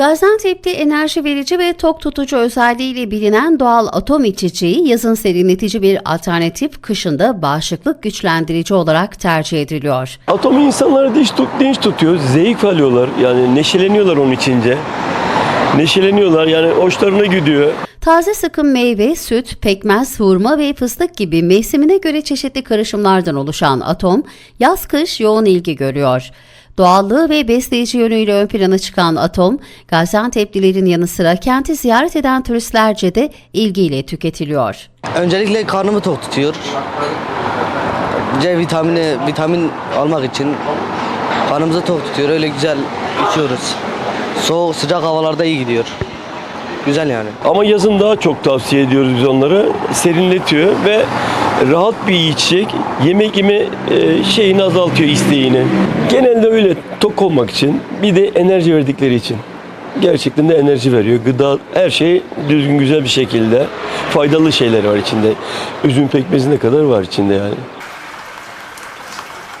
Gaziantep'te enerji verici ve tok tutucu özelliğiyle bilinen doğal atom içeceği yazın serinletici bir alternatif, kışında bağışıklık güçlendirici olarak tercih ediliyor. Atom insanları dinç, tut, dinç tutuyor, zevk alıyorlar. Yani neşeleniyorlar onun içince. Neşeleniyorlar yani hoşlarına gidiyor. Taze sıkım meyve, süt, pekmez, hurma ve fıstık gibi mevsimine göre çeşitli karışımlardan oluşan atom, yaz-kış yoğun ilgi görüyor. Doğallığı ve besleyici yönüyle ön plana çıkan atom, Gaziantep'lilerin yanı sıra kenti ziyaret eden turistlerce de ilgiyle tüketiliyor. Öncelikle karnımı tok tutuyor. C vitamini, vitamin almak için karnımızı tok tutuyor. Öyle güzel içiyoruz. Soğuk, sıcak havalarda iyi gidiyor. Güzel yani. Ama yazın daha çok tavsiye ediyoruz biz onları. Serinletiyor ve rahat bir içecek. Yemek yeme e, şeyini azaltıyor isteğini. Genelde öyle tok olmak için bir de enerji verdikleri için. Gerçekten de enerji veriyor. Gıda her şey düzgün güzel bir şekilde faydalı şeyler var içinde. Üzüm pekmezi ne kadar var içinde yani.